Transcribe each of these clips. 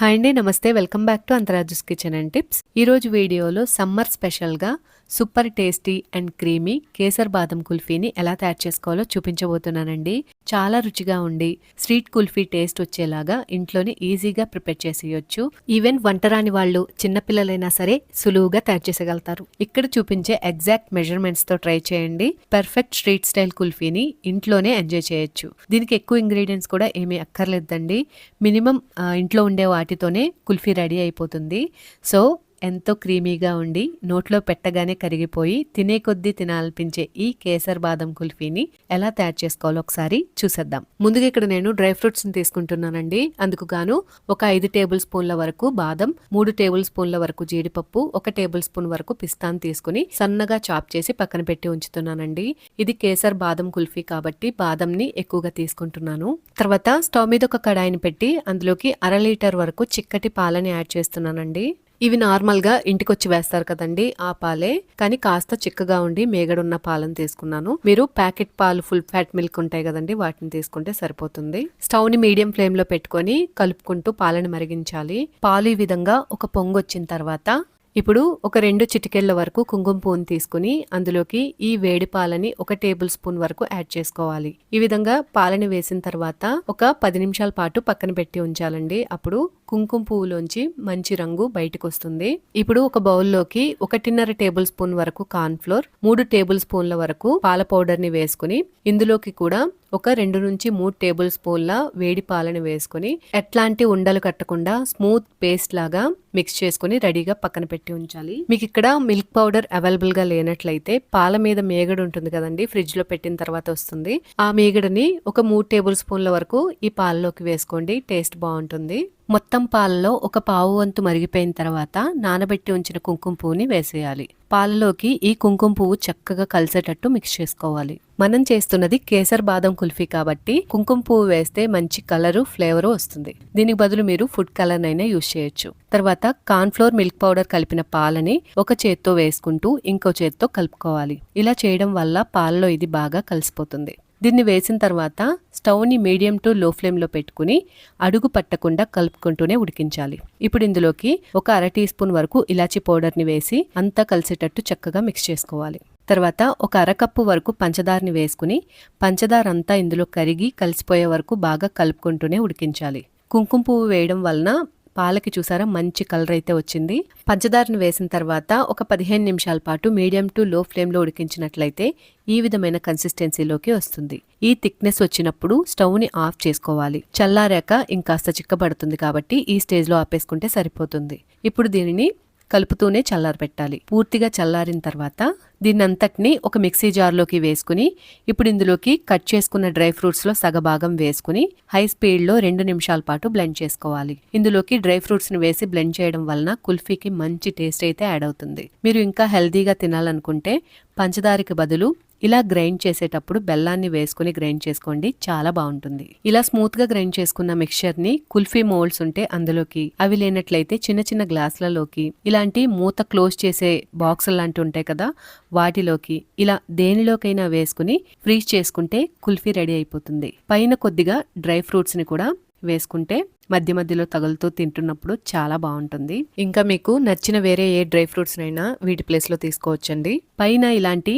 Hi అండి నమస్తే. Welcome back to Antharaju's kitchen and tips. ఈరోజు వీడియోలో సమ్మర్ స్పెషల్గా super tasty and creamy kesar badam కుల్ఫీని ఎలా తయారు చేసుకోవాలో చూపించబోతున్నానండి. చాలా రుచిగా ఉండి స్వీట్ కుల్ఫీ టేస్ట్ వచ్చేలాగా ఇంట్లోనే ఈజీగా ప్రిపేర్ చేసేయచ్చు. ఈవెన్ వంటరాని వాళ్ళు చిన్నపిల్లలైనా సరే సులువుగా తయారు చేసేయగలుగుతారు. ఇక్కడ చూపించే ఎగ్జాక్ట్ మెజర్మెంట్స్తో ట్రై చేయండి. పర్ఫెక్ట్ స్ట్రీట్ స్టైల్ కుల్ఫీని ఇంట్లోనే ఎంజాయ్ చేయొచ్చు. దీనికి ఎక్కువ ఇంగ్రీడియంట్స్ కూడా ఏమీ అక్కర్లేదండి. మినిమం ఇంట్లో ఉండే వాటితోనే కుల్ఫీ రెడీ అయిపోతుంది. సో ఎంతో క్రీమీగా ఉండి నోట్లో పెట్టగానే కరిగిపోయి తినే కొద్దీ తినాలనిపించే ఈ కేసర్ బాదం కుల్ఫీని ఎలా తయారు చేసుకోవాలో ఒకసారి చూసేద్దాం. ముందుగా ఇక్కడ నేను డ్రై ఫ్రూట్స్ని తీసుకుంటున్నానండి. అందుకు గాను ఒక ఐదు టేబుల్ స్పూన్ల వరకు బాదం మూడు టేబుల్ స్పూన్ల వరకు జీడిపప్పు ఒక టేబుల్ స్పూన్ వరకు పిస్తాను తీసుకుని సన్నగా చాప్ చేసి పక్కన పెట్టి ఉంచుతున్నానండి. ఇది కేసర్ బాదం కుల్ఫీ కాబట్టి బాదంని ఎక్కువగా తీసుకుంటున్నాను. తర్వాత స్టవ్ మీద ఒక కడాయిని పెట్టి అందులోకి అర లీటర్ వరకు చిక్కటి పాలని యాడ్ చేస్తున్నానండి. ఇవి నార్మల్గా ఇంటికొచ్చి వేస్తారు కదండి ఆ పాలే. కానీ కాస్త చిక్కగా ఉండి మేగడున్న పాలను తీసుకున్నాను. మీరు ప్యాకెట్ పాలు ఫుల్ ఫ్యాట్ మిల్క్ ఉంటాయి కదండి వాటిని తీసుకుంటే సరిపోతుంది. స్టవ్ని మీడియం ఫ్లేమ్లో పెట్టుకొని కలుపుకుంటూ పాలను మరిగించాలి. పాలు ఈ విధంగా ఒక పొంగు వచ్చిన తర్వాత ఇప్పుడు ఒక రెండు చిటికెళ్ళ వరకు కుంకుమ పువ్వుని తీసుకుని అందులోకి ఈ వేడి పాలని ఒక టేబుల్ స్పూన్ వరకు యాడ్ చేసుకోవాలి. ఈ విధంగా పాలని వేసిన తర్వాత ఒక పది నిమిషాల పాటు పక్కన పెట్టి ఉంచాలండి. అప్పుడు కుంకుమ పువ్వులోంచి మంచి రంగు బయటకు వస్తుంది ఇప్పుడు ఒక బౌల్లోకి ఒకటిన్నర టేబుల్ స్పూన్ వరకు కార్న్ ఫ్లోర్ మూడు టేబుల్ స్పూన్ల వరకు పాల పౌడర్ని వేసుకుని ఇందులోకి కూడా ఒక రెండు నుంచి మూడు టేబుల్ స్పూన్ల వేడి పాలను వేసుకుని ఎట్లాంటి ఉండలు కట్టకుండా స్మూత్ పేస్ట్ లాగా మిక్స్ చేసుకుని రెడీగా పక్కన పెట్టి ఉంచాలి. మీకు ఇక్కడ మిల్క్ పౌడర్ అవైలబుల్గా లేనట్లయితే పాల మీద మేగడ ఉంటుంది కదండి ఫ్రిడ్జ్లో పెట్టిన తర్వాత వస్తుంది. ఆ మేగడని ఒక మూడు టేబుల్ స్పూన్ల వరకు ఈ పాలలోకి వేసుకోండి టేస్ట్ బాగుంటుంది. మొత్తం పాలలో ఒక పావు వంతు మరిగిపోయిన తర్వాత నానబెట్టి ఉంచిన కుంకుమ పువ్వుని వేసేయాలి. పాలలోకి ఈ కుంకుమ పువ్వు చక్కగా కలిసేటట్టు మిక్స్ చేసుకోవాలి. మనం చేస్తున్నది కేసర్ బాదం కుల్ఫీ కాబట్టి కుంకుమ పువ్వు వేస్తే మంచి కలరు ఫ్లేవరు వస్తుంది. దీనికి బదులు మీరు ఫుడ్ కలర్ అయినా యూజ్ చేయొచ్చు. తర్వాత కార్న్ఫ్లోర్ మిల్క్ పౌడర్ కలిపిన పాలని ఒక చేత్తో వేసుకుంటూ ఇంకో చేత్తో కలుపుకోవాలి. ఇలా చేయడం వల్ల పాలలో ఇది బాగా కలిసిపోతుంది. దీన్ని వేసిన తర్వాత స్టవ్ని మీడియం టు లో ఫ్లేమ్లో పెట్టుకుని అడుగు పట్టకుండా కలుపుకుంటూనే ఉడికించాలి. ఇప్పుడు ఇందులోకి ఒక అర టీ స్పూన్ వరకు ఇలాచీ పౌడర్ని వేసి అంతా కలిసేటట్టు చక్కగా మిక్స్ చేసుకోవాలి. తర్వాత ఒక అరకప్పు వరకు పంచదారని వేసుకుని పంచదార అంతా ఇందులో కరిగి కలిసిపోయే వరకు బాగా కలుపుకుంటూనే ఉడికించాలి. కుంకుమ పువ్వు వేయడం వలన పాలకి చూసారా? మంచి కలర్ అయితే వచ్చింది. పంచదారను వేసిన తర్వాత ఒక పదిహేను నిమిషాల పాటు మీడియం టు లో ఫ్లేమ్లో ఉడికించినట్లయితే ఈ విధమైన కన్సిస్టెన్సీలోకి వస్తుంది. ఈ థిక్నెస్ వచ్చినప్పుడు స్టవ్ని ఆఫ్ చేసుకోవాలి. చల్లారాక ఇంకాస్త చిక్కబడుతుంది కాబట్టి ఈ స్టేజ్లో ఆపేసుకుంటే సరిపోతుంది. ఇప్పుడు దీనిని కలుపుతూనే చల్లారబెట్టాలి. పూర్తిగా చల్లారిన తర్వాత దీన్నంతటిని ఒక మిక్సీ జార్లోకి వేసుకుని ఇప్పుడు ఇందులోకి కట్ చేసుకున్న డ్రై ఫ్రూట్స్లో సగభాగం వేసుకుని హై స్పీడ్లో రెండు నిమిషాల పాటు బ్లెండ్ చేసుకోవాలి. ఇందులోకి డ్రై ఫ్రూట్స్ని వేసి బ్లెండ్ చేయడం వలన కుల్ఫీకి మంచి టేస్ట్ అయితే యాడ్ అవుతుంది. మీరు ఇంకా హెల్దీగా తినాలనుకుంటే పంచదారికి బదులు ఇలా గ్రైండ్ చేసేటప్పుడు బెల్లాన్ని వేసుకుని గ్రైండ్ చేసుకోండి. చాలా బాగుంటుంది. ఇలా స్మూత్గా గ్రైండ్ చేసుకున్న మిక్చర్ని కుల్ఫీ మోల్డ్స్ ఉంటే అందులోకి అవి లేనట్లయితే చిన్న చిన్న గ్లాసులలోకి ఇలాంటి మూత క్లోజ్ చేసే బాక్స్ లాంటి ఉంటాయి కదా వాటిలోకి ఇలా దేనిలోకైనా వేసుకుని ఫ్రీజ్ చేసుకుంటే కుల్ఫీ రెడీ అయిపోతుంది. పైన కొద్దిగా డ్రై ఫ్రూట్స్ని కూడా వేసుకుంటే మధ్య మధ్యలో తగులుతూ తింటున్నప్పుడు చాలా బాగుంటుంది. ఇంకా మీకు నచ్చిన వేరే ఏ డ్రై ఫ్రూట్స్ అయినా వీటి ప్లేస్లో తీసుకోవచ్చండి. పైన ఇలాంటి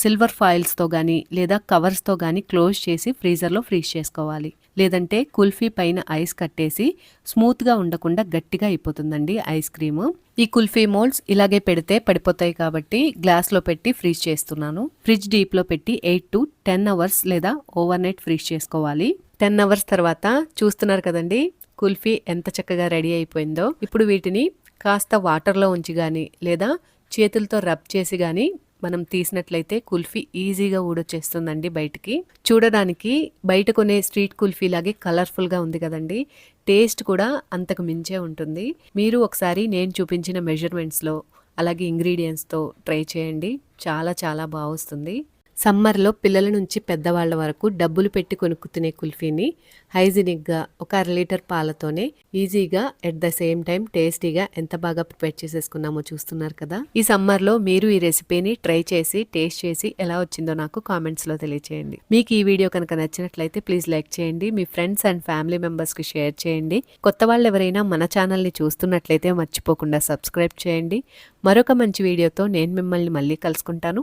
సిల్వర్ ఫాయిల్స్తో కానీ లేదా కవర్స్తో కానీ క్లోజ్ చేసి ఫ్రీజర్లో ఫ్రీజ్ చేసుకోవాలి. లేదంటే కుల్ఫీ పైన ఐస్ కట్టేసి స్మూత్గా ఉండకుండా గట్టిగా అయిపోతుందండి ఐస్ క్రీమ్ ఈ కుల్ఫీ మోల్డ్స్ ఇలాగే పెడితే పడిపోతాయి కాబట్టి గ్లాస్లో పెట్టి ఫ్రీజ్ చేస్తున్నాను. ఫ్రిడ్జ్ డీప్లో పెట్టి ఎయిట్ టు టెన్ అవర్స్ లేదా ఓవర్ నైట్ ఫ్రీజ్ చేసుకోవాలి. టెన్ అవర్స్ తర్వాత చూస్తున్నారు కదండి కుల్ఫీ ఎంత చక్కగా రెడీ అయిపోయిందో. ఇప్పుడు వీటిని కాస్త వాటర్లో ఉంచి కానీ లేదా చేతులతో రబ్ చేసి కానీ మనం తీసినట్లయితే కుల్ఫీ ఈజీగా ఊడొచ్చేస్తుందండి బయటికి. చూడడానికి బయట కొనే స్ట్రీట్ కుల్ఫీ లాగే కలర్ఫుల్గా ఉంది కదండి. టేస్ట్ కూడా అంతకు మించే ఉంటుంది. మీరు ఒకసారి నేను చూపించిన మెజర్మెంట్స్లో అలాగే ఇంగ్రీడియంట్స్తో ట్రై చేయండి. చాలా చాలా బాగా వస్తుంది సమ్మర్లో పిల్లల నుంచి పెద్దవాళ్ళ వరకు డబ్బులు పెట్టి కొనుక్కుతునే కుల్ఫీని హైజీనిక్గా ఒక అర లీటర్ పాలతోనే ఈజీగా ఎట్ ద సేమ్ టైం టేస్టీగా ఎంత బాగా ప్రిపేర్ చేసేసుకున్నామో చూస్తున్నారు కదా. ఈ సమ్మర్లో మీరు ఈ రెసిపీని ట్రై చేసి టేస్ట్ చేసి ఎలా వచ్చిందో నాకు కామెంట్స్లో తెలియచేయండి. మీకు ఈ వీడియో కనుక నచ్చినట్లయితే ప్లీజ్ లైక్ చేయండి. మీ ఫ్రెండ్స్ అండ్ ఫ్యామిలీ మెంబర్స్కి షేర్ చేయండి. కొత్త వాళ్ళు ఎవరైనా మన ఛానల్ని చూస్తున్నట్లయితే మర్చిపోకుండా సబ్స్క్రైబ్ చేయండి. మరొక మంచి వీడియోతో నేను మిమ్మల్ని మళ్ళీ కలుసుకుంటాను.